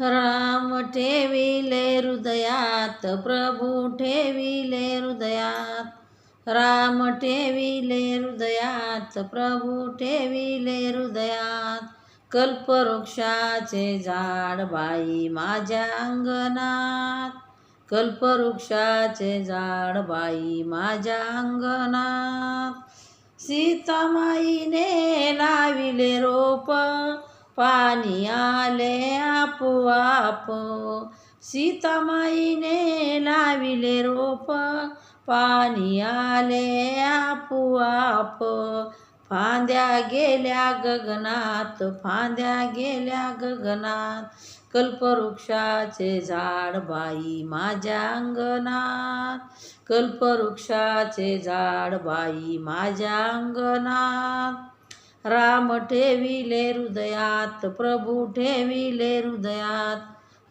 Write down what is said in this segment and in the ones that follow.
राम ठेविले हृदयात प्रभू ठेविले हृदयात. राम ठेविले हृदयात प्रभू ठेविले हृदयात. कल्पवृक्षाचे झाड बाई माझ्या अंगणात. कल्पवृक्षाचे झाड बाई माझ्या अंगणात. सीतामाईने लाविले रोप पाणी आले आपोआप. सीतामाईने लाविले रोप. पाणी आले आपोआप. फांद्या गेल्या गगनात फांद्या गेल्या गगनात. कल्पवृक्षाचे झाड बाई माझ्या अंगणात. कल्पवृक्षाचे झाड बाई माझ्या अंगणात. राम ठेविले हृदयात प्रभू ठेविले हृदयात.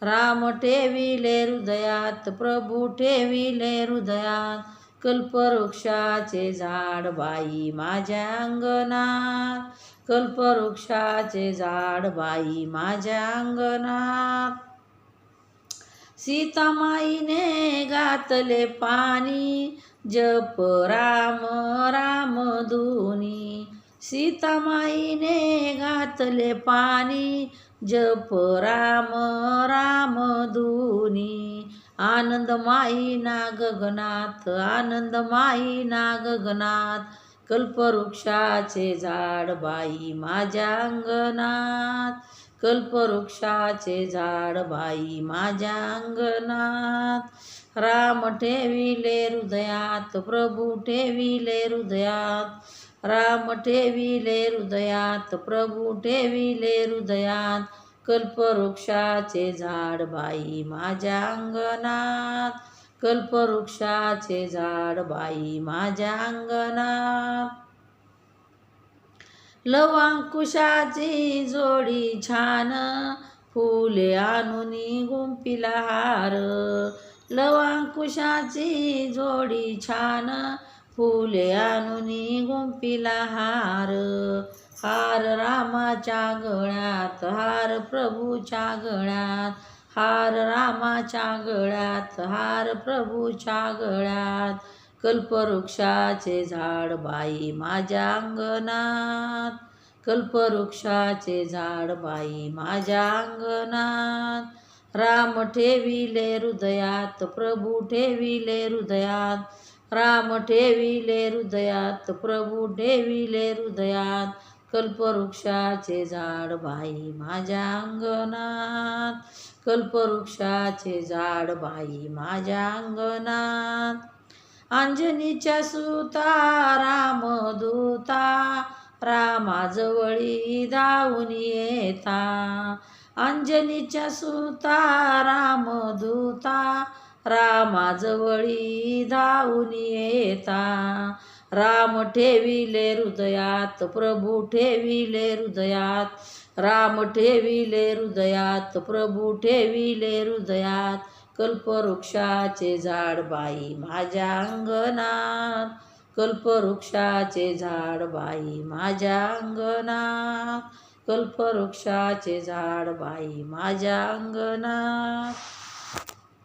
राम ठेविले हृदयात प्रभू ठेविले हृदयात. कल्पवृक्षाचे झाड बाई माझ्या अंगणात. कल्पवृक्षाचे झाड बाई माझ्या अंगणात. सीतामाईने घातले पाणी जप राम राम धुनी सीतामाईने घातले पाणी जप राम राम धुनी आनंदमाई ना आनंद आनंदमाई ना गगनाथ कल्पवृक्षाचे झाड बाई माझ्या अंगणात. कल्पवृक्षाचे झाड बाई माझ्या अंगणात. राम ठेविले हृदयात प्रभू ठेविले हृदयात. राम ठेविले हृदयात प्रभू ठेविले हृदयात कल्पवृक्षाचे झाड बाई माझ्या अंगणात कल्पवृक्षाचे झाड बाई माझ्या अंगणात. लवांकुशाची जोडी छान फुले आणून गुंपिला हार लवांकुशाची जोडी छान फुले आणून गुंपिला हार. हार रामाच्या गळ्यात हार प्रभूच्या गळ्यात. हार रामाच्या गळ्यात हार प्रभूच्या गळ्यात. कल्पवृक्षाचे झाड बाई माझ्या अंगणात. कल्पवृक्षाचे झाड बाई माझ्या अंगणात. राम ठेविले हृदयात प्रभू ठेविले हृदयात. राम ठेविले हृदयात प्रभू ठेविले हृदयात कल्पवृक्षाचे झाड बाई माझ्या अंगणात कल्पवृक्षाचे झाड बाई माझ्या अंगणात. अंजनीच्या सुता रामदूता रामाजवळी धावून येता. अंजनीच्या सुता रामदूता रामाजवळी धावून येता. राम ठेविले हृदयात प्रभू ठेविले हृदयात. राम ठेविले हृदयात प्रभू ठेविले हृदयात. कल्पवृक्षाचे झाड बाई माझ्या अंगणात. कल्पवृक्षाचे झाड बाई माझ्या अंगणात. कल्पवृक्षाचे झाड बाई माझ्या अंगणात.